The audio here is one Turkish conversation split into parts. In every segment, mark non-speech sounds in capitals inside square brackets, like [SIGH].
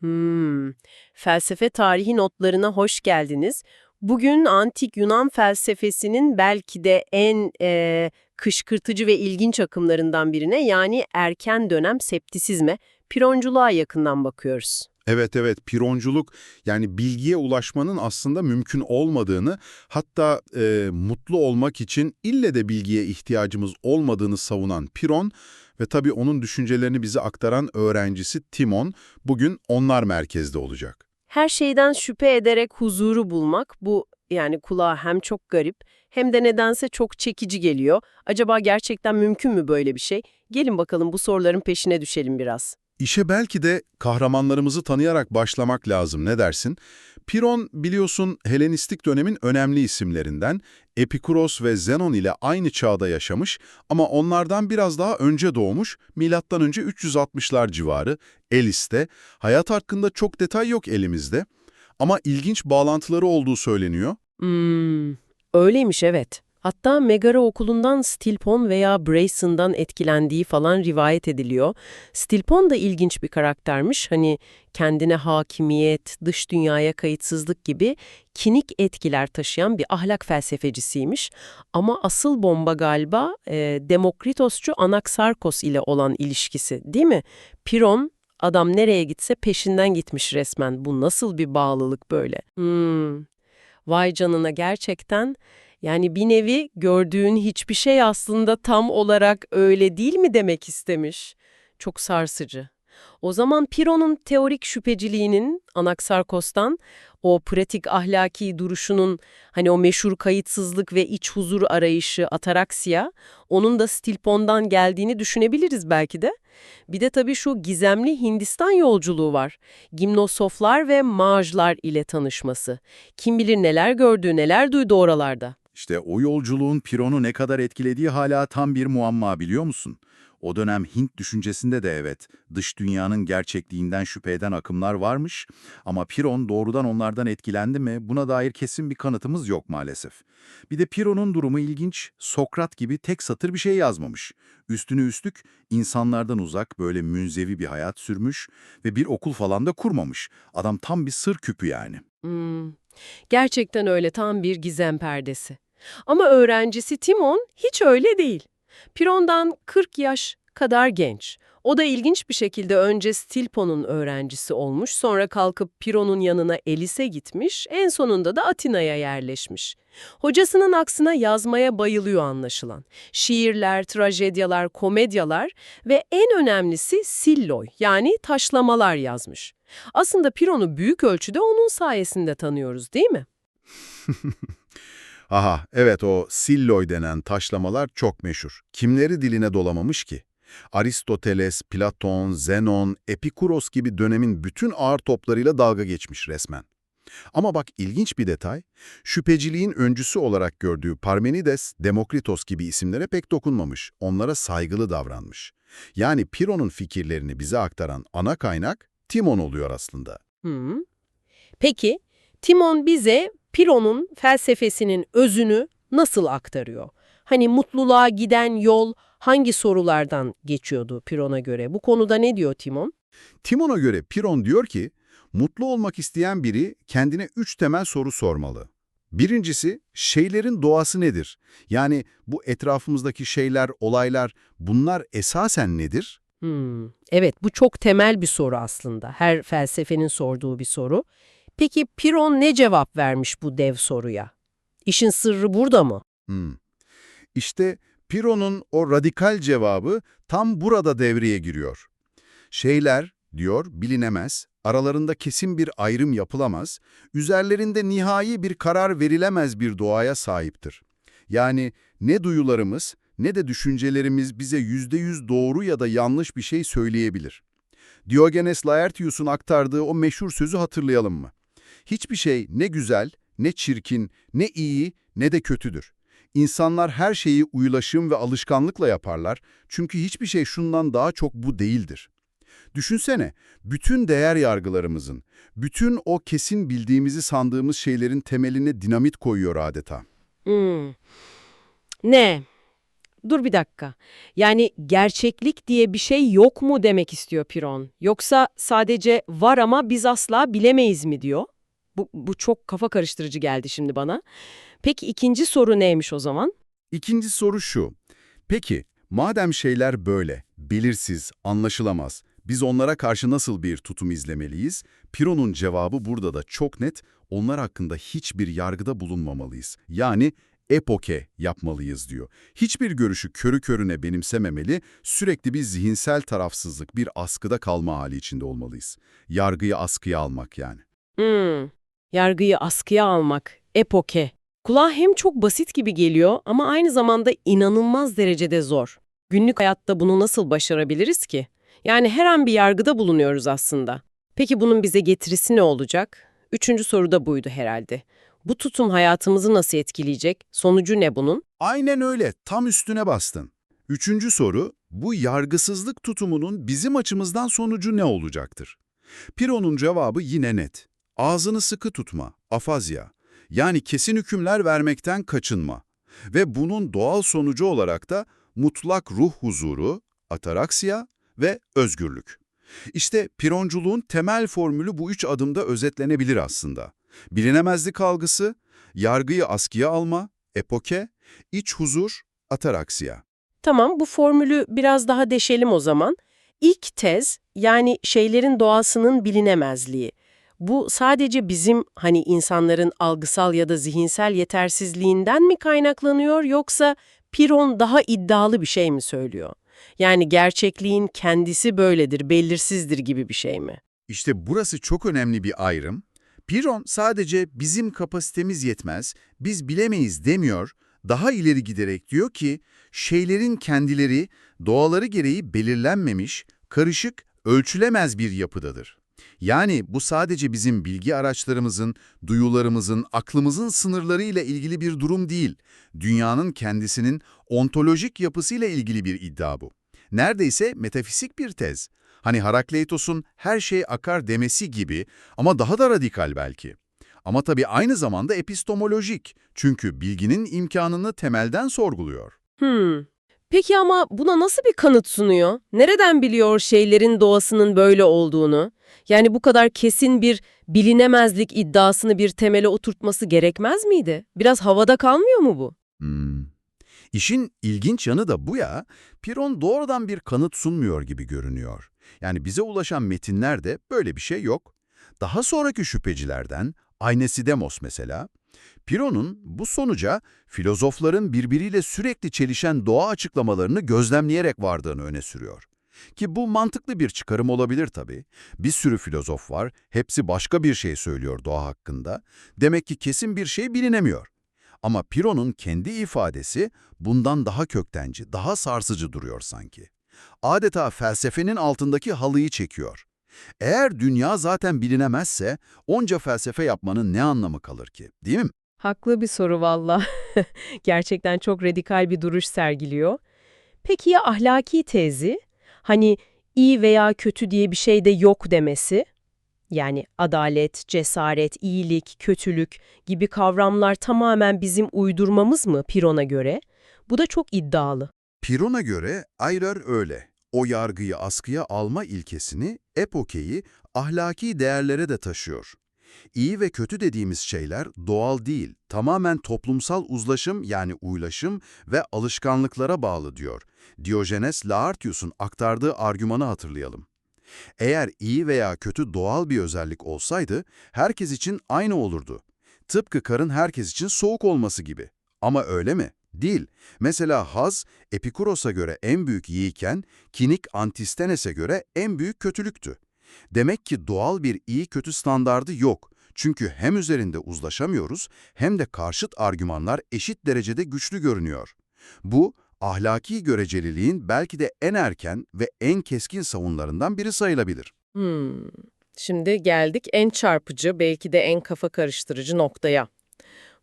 Hmm, felsefe tarihi notlarına hoş geldiniz. Bugün antik Yunan felsefesinin belki de en e, kışkırtıcı ve ilginç akımlarından birine yani erken dönem septisizme, pironculuğa yakından bakıyoruz. Evet evet pironculuk yani bilgiye ulaşmanın aslında mümkün olmadığını hatta e, mutlu olmak için ille de bilgiye ihtiyacımız olmadığını savunan Piron ve tabii onun düşüncelerini bize aktaran öğrencisi Timon bugün onlar merkezde olacak. Her şeyden şüphe ederek huzuru bulmak bu yani kulağa hem çok garip hem de nedense çok çekici geliyor. Acaba gerçekten mümkün mü böyle bir şey? Gelin bakalım bu soruların peşine düşelim biraz. İşe belki de kahramanlarımızı tanıyarak başlamak lazım ne dersin? Piron biliyorsun Helenistik dönemin önemli isimlerinden Epikuros ve Zenon ile aynı çağda yaşamış ama onlardan biraz daha önce doğmuş önce 360'lar civarı Elis'te. Hayat hakkında çok detay yok elimizde ama ilginç bağlantıları olduğu söyleniyor. Hmm, öyleymiş evet. Hatta Megara okulundan Stilpon veya Brayson'dan etkilendiği falan rivayet ediliyor. Stilpon da ilginç bir karaktermiş. Hani kendine hakimiyet, dış dünyaya kayıtsızlık gibi kinik etkiler taşıyan bir ahlak felsefecisiymiş. Ama asıl bomba galiba e, Demokritosçu Anaksarkos ile olan ilişkisi değil mi? Piron adam nereye gitse peşinden gitmiş resmen. Bu nasıl bir bağlılık böyle? Hmm. Vay canına gerçekten yani bir nevi gördüğün hiçbir şey aslında tam olarak öyle değil mi demek istemiş. Çok sarsıcı. O zaman Piro'nun teorik şüpheciliğinin Anaksarkos'tan o pratik ahlaki duruşunun hani o meşhur kayıtsızlık ve iç huzur arayışı ataraksiya onun da Stilpon'dan geldiğini düşünebiliriz belki de. Bir de tabii şu gizemli Hindistan yolculuğu var. Gimnosoflar ve majlar ile tanışması. Kim bilir neler gördü, neler duydu oralarda. İşte o yolculuğun Piron'u ne kadar etkilediği hala tam bir muamma biliyor musun? O dönem Hint düşüncesinde de evet, dış dünyanın gerçekliğinden şüphe eden akımlar varmış ama Piron doğrudan onlardan etkilendi mi buna dair kesin bir kanıtımız yok maalesef. Bir de Piron'un durumu ilginç, Sokrat gibi tek satır bir şey yazmamış. Üstünü üstlük insanlardan uzak böyle münzevi bir hayat sürmüş ve bir okul falan da kurmamış. Adam tam bir sır küpü yani. Hmm, gerçekten öyle tam bir gizem perdesi. Ama öğrencisi Timon hiç öyle değil. Piron'dan 40 yaş kadar genç. O da ilginç bir şekilde önce Stilpon'un öğrencisi olmuş, sonra kalkıp Piron'un yanına Elis'e gitmiş, en sonunda da Atina'ya yerleşmiş. Hocasının aksına yazmaya bayılıyor anlaşılan. Şiirler, trajedyalar, komedyalar ve en önemlisi silloy yani taşlamalar yazmış. Aslında Piron'u büyük ölçüde onun sayesinde tanıyoruz değil mi? [LAUGHS] Aha evet o silloy denen taşlamalar çok meşhur. Kimleri diline dolamamış ki? Aristoteles, Platon, Zenon, Epikuros gibi dönemin bütün ağır toplarıyla dalga geçmiş resmen. Ama bak ilginç bir detay, şüpheciliğin öncüsü olarak gördüğü Parmenides, Demokritos gibi isimlere pek dokunmamış, onlara saygılı davranmış. Yani Piron'un fikirlerini bize aktaran ana kaynak Timon oluyor aslında. Hı. Peki, Timon bize Piron'un felsefesinin özünü nasıl aktarıyor? Hani mutluluğa giden yol hangi sorulardan geçiyordu Piron'a göre? Bu konuda ne diyor Timon? Timon'a göre Piron diyor ki, mutlu olmak isteyen biri kendine üç temel soru sormalı. Birincisi, şeylerin doğası nedir? Yani bu etrafımızdaki şeyler, olaylar, bunlar esasen nedir? Hmm, evet, bu çok temel bir soru aslında. Her felsefenin sorduğu bir soru. Peki Piron ne cevap vermiş bu dev soruya? İşin sırrı burada mı? Hmm. İşte Piron'un o radikal cevabı tam burada devreye giriyor. Şeyler, diyor, bilinemez, aralarında kesin bir ayrım yapılamaz, üzerlerinde nihai bir karar verilemez bir doğaya sahiptir. Yani ne duyularımız ne de düşüncelerimiz bize yüzde yüz doğru ya da yanlış bir şey söyleyebilir. Diogenes Laertius'un aktardığı o meşhur sözü hatırlayalım mı? Hiçbir şey ne güzel, ne çirkin, ne iyi, ne de kötüdür. İnsanlar her şeyi uyulaşım ve alışkanlıkla yaparlar çünkü hiçbir şey şundan daha çok bu değildir. Düşünsene, bütün değer yargılarımızın, bütün o kesin bildiğimizi sandığımız şeylerin temeline dinamit koyuyor adeta. Hmm. Ne? Dur bir dakika. Yani gerçeklik diye bir şey yok mu demek istiyor Piron? Yoksa sadece var ama biz asla bilemeyiz mi diyor? Bu, bu çok kafa karıştırıcı geldi şimdi bana. Peki ikinci soru neymiş o zaman? İkinci soru şu. Peki, madem şeyler böyle, belirsiz, anlaşılamaz, biz onlara karşı nasıl bir tutum izlemeliyiz? Piro'nun cevabı burada da çok net, onlar hakkında hiçbir yargıda bulunmamalıyız. Yani epoke yapmalıyız diyor. Hiçbir görüşü körü körüne benimsememeli, sürekli bir zihinsel tarafsızlık, bir askıda kalma hali içinde olmalıyız. Yargıyı askıya almak yani. Hmm, yargıyı askıya almak, epoke. Kulağa hem çok basit gibi geliyor ama aynı zamanda inanılmaz derecede zor. Günlük hayatta bunu nasıl başarabiliriz ki? Yani her an bir yargıda bulunuyoruz aslında. Peki bunun bize getirisi ne olacak? Üçüncü soru da buydu herhalde. Bu tutum hayatımızı nasıl etkileyecek? Sonucu ne bunun? Aynen öyle, tam üstüne bastın. Üçüncü soru, bu yargısızlık tutumunun bizim açımızdan sonucu ne olacaktır? Piro'nun cevabı yine net. Ağzını sıkı tutma, afazya. Yani kesin hükümler vermekten kaçınma. Ve bunun doğal sonucu olarak da mutlak ruh huzuru, ataraksiya ve özgürlük. İşte Pironculuğun temel formülü bu üç adımda özetlenebilir aslında. Bilinemezlik algısı, yargıyı askıya alma, epoke, iç huzur, ataraksiya. Tamam, bu formülü biraz daha deşelim o zaman. İlk tez, yani şeylerin doğasının bilinemezliği. Bu sadece bizim hani insanların algısal ya da zihinsel yetersizliğinden mi kaynaklanıyor yoksa Piron daha iddialı bir şey mi söylüyor? Yani gerçekliğin kendisi böyledir, belirsizdir gibi bir şey mi? İşte burası çok önemli bir ayrım. Piron sadece bizim kapasitemiz yetmez, biz bilemeyiz demiyor, daha ileri giderek diyor ki, şeylerin kendileri doğaları gereği belirlenmemiş, karışık, ölçülemez bir yapıdadır. Yani bu sadece bizim bilgi araçlarımızın, duyularımızın, aklımızın sınırlarıyla ilgili bir durum değil. Dünyanın kendisinin ontolojik yapısıyla ilgili bir iddia bu. Neredeyse metafizik bir tez. Hani Herakleitos'un her şey akar demesi gibi ama daha da radikal belki. Ama tabii aynı zamanda epistemolojik. Çünkü bilginin imkanını temelden sorguluyor. Hmm. Peki ama buna nasıl bir kanıt sunuyor? Nereden biliyor şeylerin doğasının böyle olduğunu? Yani bu kadar kesin bir bilinemezlik iddiasını bir temele oturtması gerekmez miydi? Biraz havada kalmıyor mu bu? Hmm. İşin ilginç yanı da bu ya, Piron doğrudan bir kanıt sunmuyor gibi görünüyor. Yani bize ulaşan metinlerde böyle bir şey yok. Daha sonraki şüphecilerden, Aynesidemos mesela, Piron'un bu sonuca filozofların birbiriyle sürekli çelişen doğa açıklamalarını gözlemleyerek vardığını öne sürüyor. Ki bu mantıklı bir çıkarım olabilir tabii. Bir sürü filozof var, hepsi başka bir şey söylüyor doğa hakkında. Demek ki kesin bir şey bilinemiyor. Ama Piron'un kendi ifadesi bundan daha köktenci, daha sarsıcı duruyor sanki. Adeta felsefenin altındaki halıyı çekiyor. Eğer dünya zaten bilinemezse onca felsefe yapmanın ne anlamı kalır ki, değil mi? Haklı bir soru valla. [LAUGHS] Gerçekten çok radikal bir duruş sergiliyor. Peki ya ahlaki tezi? Hani iyi veya kötü diye bir şey de yok demesi? Yani adalet, cesaret, iyilik, kötülük gibi kavramlar tamamen bizim uydurmamız mı Piron'a göre? Bu da çok iddialı. Piron'a göre Ayrer öyle. O yargıyı askıya alma ilkesini, epokeyi ahlaki değerlere de taşıyor. İyi ve kötü dediğimiz şeyler doğal değil, tamamen toplumsal uzlaşım yani uylaşım ve alışkanlıklara bağlı diyor. Diogenes Laertius'un aktardığı argümanı hatırlayalım. Eğer iyi veya kötü doğal bir özellik olsaydı, herkes için aynı olurdu. Tıpkı karın herkes için soğuk olması gibi. Ama öyle mi? Değil. Mesela haz, Epikuros'a göre en büyük iyiyken, kinik Antistenes'e göre en büyük kötülüktü. Demek ki doğal bir iyi-kötü standardı yok. Çünkü hem üzerinde uzlaşamıyoruz hem de karşıt argümanlar eşit derecede güçlü görünüyor. Bu, ahlaki göreceliliğin belki de en erken ve en keskin savunlarından biri sayılabilir. Hmm. Şimdi geldik en çarpıcı, belki de en kafa karıştırıcı noktaya.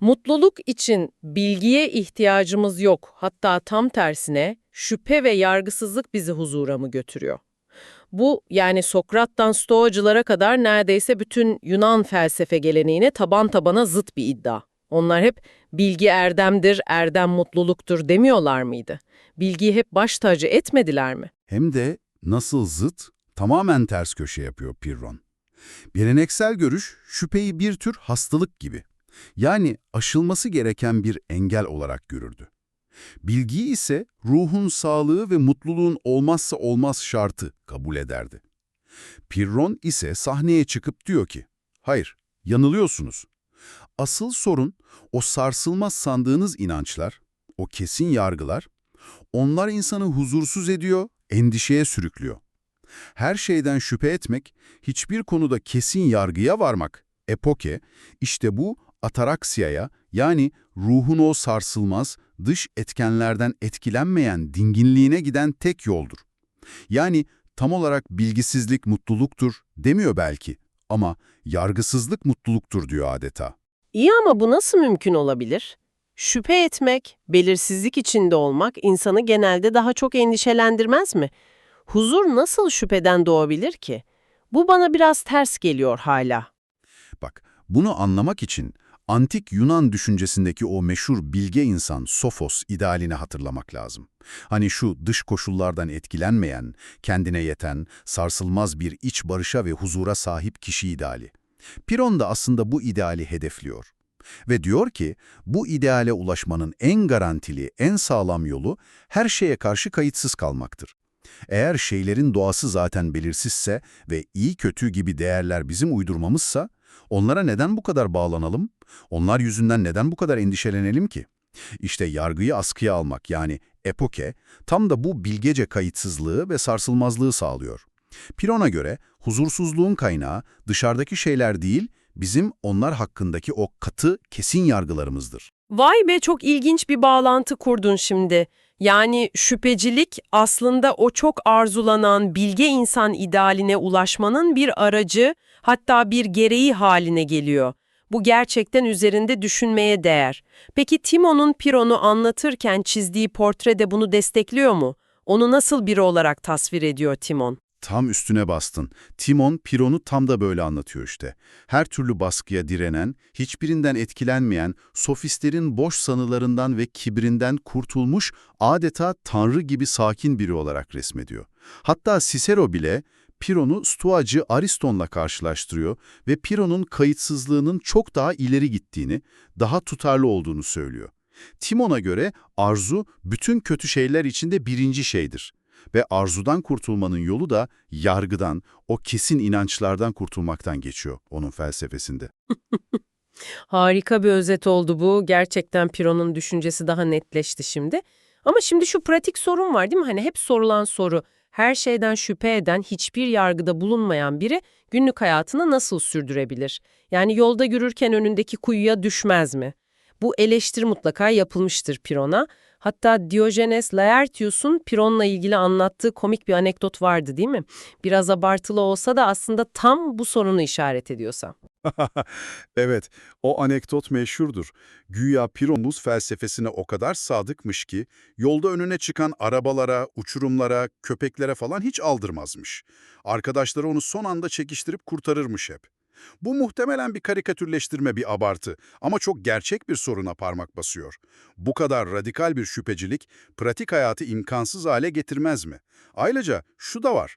Mutluluk için bilgiye ihtiyacımız yok. Hatta tam tersine şüphe ve yargısızlık bizi huzura mı götürüyor? Bu yani Sokrat'tan Stoacılara kadar neredeyse bütün Yunan felsefe geleneğine taban tabana zıt bir iddia. Onlar hep bilgi erdemdir, erdem mutluluktur demiyorlar mıydı? Bilgiyi hep baş tacı etmediler mi? Hem de nasıl zıt, tamamen ters köşe yapıyor Pirron. Geleneksel görüş şüpheyi bir tür hastalık gibi. Yani aşılması gereken bir engel olarak görürdü. Bilgiyi ise ruhun sağlığı ve mutluluğun olmazsa olmaz şartı kabul ederdi. Pirron ise sahneye çıkıp diyor ki, hayır, yanılıyorsunuz. Asıl sorun o sarsılmaz sandığınız inançlar, o kesin yargılar, onlar insanı huzursuz ediyor, endişeye sürüklüyor. Her şeyden şüphe etmek, hiçbir konuda kesin yargıya varmak, epoke, işte bu ataraksiyaya yani ruhun o sarsılmaz, dış etkenlerden etkilenmeyen dinginliğine giden tek yoldur. Yani tam olarak bilgisizlik mutluluktur demiyor belki ama yargısızlık mutluluktur diyor adeta. İyi ama bu nasıl mümkün olabilir? Şüphe etmek, belirsizlik içinde olmak insanı genelde daha çok endişelendirmez mi? Huzur nasıl şüpheden doğabilir ki? Bu bana biraz ters geliyor hala. Bak, bunu anlamak için antik Yunan düşüncesindeki o meşhur bilge insan Sofos idealini hatırlamak lazım. Hani şu dış koşullardan etkilenmeyen, kendine yeten, sarsılmaz bir iç barışa ve huzura sahip kişi ideali. Piron da aslında bu ideali hedefliyor. Ve diyor ki, bu ideale ulaşmanın en garantili, en sağlam yolu her şeye karşı kayıtsız kalmaktır. Eğer şeylerin doğası zaten belirsizse ve iyi kötü gibi değerler bizim uydurmamızsa, onlara neden bu kadar bağlanalım? Onlar yüzünden neden bu kadar endişelenelim ki? İşte yargıyı askıya almak yani epoke, tam da bu bilgece kayıtsızlığı ve sarsılmazlığı sağlıyor. Piron'a göre huzursuzluğun kaynağı dışarıdaki şeyler değil, bizim onlar hakkındaki o katı, kesin yargılarımızdır. Vay be çok ilginç bir bağlantı kurdun şimdi. Yani şüphecilik aslında o çok arzulanan bilge insan idealine ulaşmanın bir aracı, hatta bir gereği haline geliyor. Bu gerçekten üzerinde düşünmeye değer. Peki Timon'un Piron'u anlatırken çizdiği portre de bunu destekliyor mu? Onu nasıl biri olarak tasvir ediyor Timon? Tam üstüne bastın. Timon, Piron'u tam da böyle anlatıyor işte. Her türlü baskıya direnen, hiçbirinden etkilenmeyen, sofistlerin boş sanılarından ve kibrinden kurtulmuş, adeta tanrı gibi sakin biri olarak resmediyor. Hatta Cicero bile Piron'u Stoacı Ariston'la karşılaştırıyor ve Piron'un kayıtsızlığının çok daha ileri gittiğini, daha tutarlı olduğunu söylüyor. Timon'a göre arzu bütün kötü şeyler içinde birinci şeydir. Ve arzudan kurtulmanın yolu da yargıdan, o kesin inançlardan kurtulmaktan geçiyor onun felsefesinde. [LAUGHS] Harika bir özet oldu bu. Gerçekten Piron'un düşüncesi daha netleşti şimdi. Ama şimdi şu pratik sorun var değil mi? Hani hep sorulan soru. Her şeyden şüphe eden, hiçbir yargıda bulunmayan biri günlük hayatını nasıl sürdürebilir? Yani yolda yürürken önündeki kuyuya düşmez mi? Bu eleştiri mutlaka yapılmıştır Piron'a. Hatta Diogenes Laertius'un Piron'la ilgili anlattığı komik bir anekdot vardı değil mi? Biraz abartılı olsa da aslında tam bu sorunu işaret ediyorsa. [LAUGHS] evet, o anekdot meşhurdur. Güya Piron buz felsefesine o kadar sadıkmış ki, yolda önüne çıkan arabalara, uçurumlara, köpeklere falan hiç aldırmazmış. Arkadaşları onu son anda çekiştirip kurtarırmış hep. Bu muhtemelen bir karikatürleştirme, bir abartı ama çok gerçek bir soruna parmak basıyor. Bu kadar radikal bir şüphecilik pratik hayatı imkansız hale getirmez mi? Ayrıca şu da var.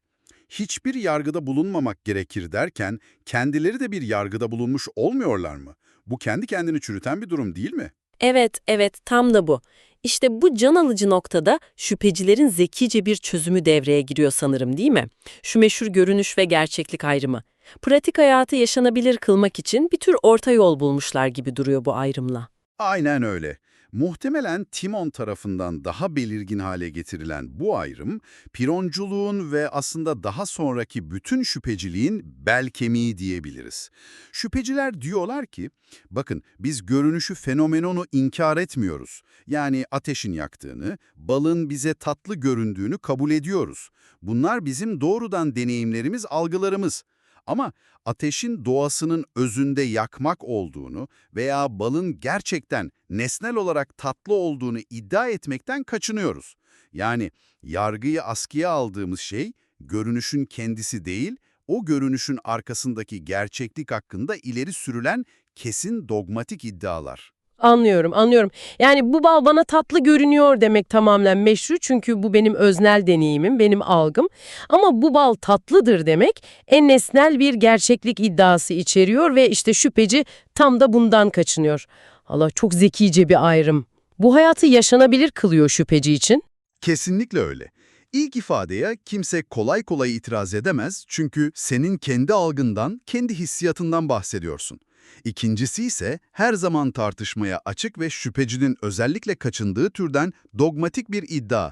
Hiçbir yargıda bulunmamak gerekir derken kendileri de bir yargıda bulunmuş olmuyorlar mı? Bu kendi kendini çürüten bir durum değil mi? Evet, evet, tam da bu. İşte bu can alıcı noktada şüphecilerin zekice bir çözümü devreye giriyor sanırım değil mi? Şu meşhur görünüş ve gerçeklik ayrımı. Pratik hayatı yaşanabilir kılmak için bir tür orta yol bulmuşlar gibi duruyor bu ayrımla. Aynen öyle. Muhtemelen Timon tarafından daha belirgin hale getirilen bu ayrım, pironculuğun ve aslında daha sonraki bütün şüpheciliğin bel kemiği diyebiliriz. Şüpheciler diyorlar ki, bakın biz görünüşü fenomenonu inkar etmiyoruz. Yani ateşin yaktığını, balın bize tatlı göründüğünü kabul ediyoruz. Bunlar bizim doğrudan deneyimlerimiz, algılarımız. Ama ateşin doğasının özünde yakmak olduğunu veya balın gerçekten nesnel olarak tatlı olduğunu iddia etmekten kaçınıyoruz. Yani yargıyı askıya aldığımız şey görünüşün kendisi değil, o görünüşün arkasındaki gerçeklik hakkında ileri sürülen kesin dogmatik iddialar. Anlıyorum, anlıyorum. Yani bu bal bana tatlı görünüyor demek tamamen meşru çünkü bu benim öznel deneyimim, benim algım. Ama bu bal tatlıdır demek en nesnel bir gerçeklik iddiası içeriyor ve işte şüpheci tam da bundan kaçınıyor. Allah çok zekice bir ayrım. Bu hayatı yaşanabilir kılıyor şüpheci için. Kesinlikle öyle. İlk ifadeye kimse kolay kolay itiraz edemez çünkü senin kendi algından, kendi hissiyatından bahsediyorsun. İkincisi ise her zaman tartışmaya açık ve şüphecinin özellikle kaçındığı türden dogmatik bir iddia.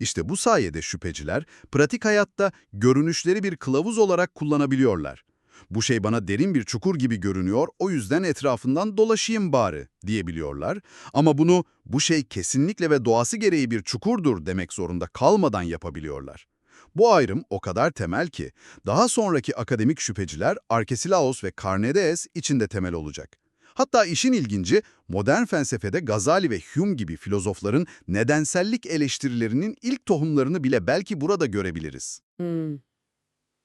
İşte bu sayede şüpheciler pratik hayatta görünüşleri bir kılavuz olarak kullanabiliyorlar. Bu şey bana derin bir çukur gibi görünüyor, o yüzden etrafından dolaşayım bari diyebiliyorlar. Ama bunu bu şey kesinlikle ve doğası gereği bir çukurdur demek zorunda kalmadan yapabiliyorlar. Bu ayrım o kadar temel ki daha sonraki akademik şüpheciler Arkesilaos ve Karnedes içinde temel olacak. Hatta işin ilginci modern felsefede Gazali ve Hume gibi filozofların nedensellik eleştirilerinin ilk tohumlarını bile belki burada görebiliriz. Hmm.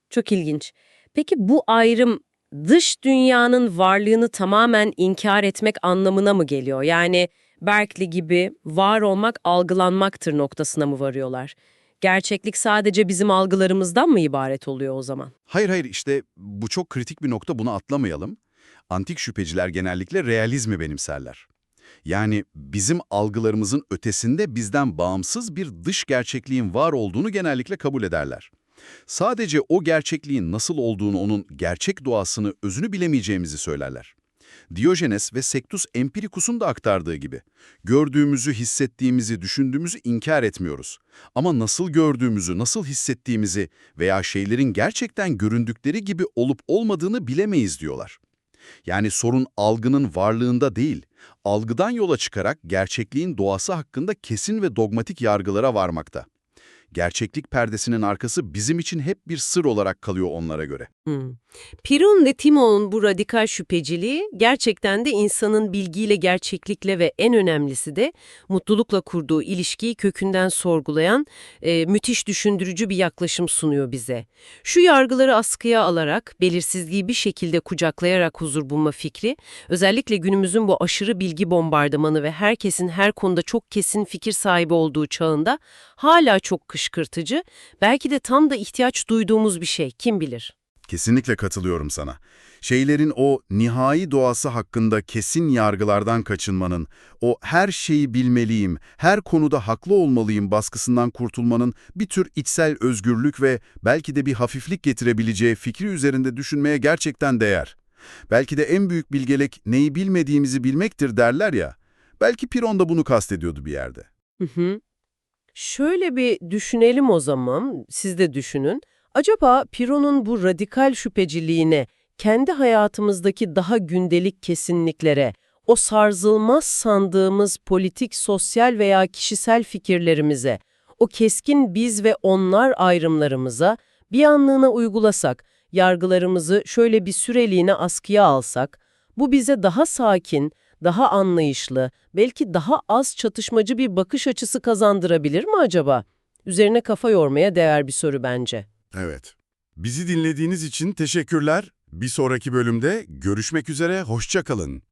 Çok ilginç. Peki bu ayrım dış dünyanın varlığını tamamen inkar etmek anlamına mı geliyor? Yani Berkeley gibi var olmak algılanmaktır noktasına mı varıyorlar? Gerçeklik sadece bizim algılarımızdan mı ibaret oluyor o zaman? Hayır hayır işte bu çok kritik bir nokta bunu atlamayalım. Antik şüpheciler genellikle realizmi benimserler. Yani bizim algılarımızın ötesinde bizden bağımsız bir dış gerçekliğin var olduğunu genellikle kabul ederler. Sadece o gerçekliğin nasıl olduğunu, onun gerçek doğasını, özünü bilemeyeceğimizi söylerler. Diyojenes ve Sektus Empirikus'un da aktardığı gibi, gördüğümüzü, hissettiğimizi, düşündüğümüzü inkar etmiyoruz. Ama nasıl gördüğümüzü, nasıl hissettiğimizi veya şeylerin gerçekten göründükleri gibi olup olmadığını bilemeyiz diyorlar. Yani sorun algının varlığında değil, algıdan yola çıkarak gerçekliğin doğası hakkında kesin ve dogmatik yargılara varmakta. Gerçeklik perdesinin arkası bizim için hep bir sır olarak kalıyor onlara göre. Hmm. Piron ve Timon'un bu radikal şüpheciliği gerçekten de insanın bilgiyle, gerçeklikle ve en önemlisi de mutlulukla kurduğu ilişkiyi kökünden sorgulayan e, müthiş düşündürücü bir yaklaşım sunuyor bize. Şu yargıları askıya alarak, belirsizliği bir şekilde kucaklayarak huzur bulma fikri, özellikle günümüzün bu aşırı bilgi bombardımanı ve herkesin her konuda çok kesin fikir sahibi olduğu çağında hala çok kışkırtıcı, belki de tam da ihtiyaç duyduğumuz bir şey, kim bilir? Kesinlikle katılıyorum sana. Şeylerin o nihai doğası hakkında kesin yargılardan kaçınmanın, o her şeyi bilmeliyim, her konuda haklı olmalıyım baskısından kurtulmanın bir tür içsel özgürlük ve belki de bir hafiflik getirebileceği fikri üzerinde düşünmeye gerçekten değer. Belki de en büyük bilgelik neyi bilmediğimizi bilmektir derler ya. Belki Piron da bunu kastediyordu bir yerde. Hı hı. Şöyle bir düşünelim o zaman, siz de düşünün. Acaba Piron'un bu radikal şüpheciliğine, kendi hayatımızdaki daha gündelik kesinliklere, o sarzılmaz sandığımız politik, sosyal veya kişisel fikirlerimize, o keskin biz ve onlar ayrımlarımıza bir anlığına uygulasak, yargılarımızı şöyle bir süreliğine askıya alsak, bu bize daha sakin, daha anlayışlı, belki daha az çatışmacı bir bakış açısı kazandırabilir mi acaba? Üzerine kafa yormaya değer bir soru bence. Evet. Bizi dinlediğiniz için teşekkürler. Bir sonraki bölümde görüşmek üzere, hoşça kalın.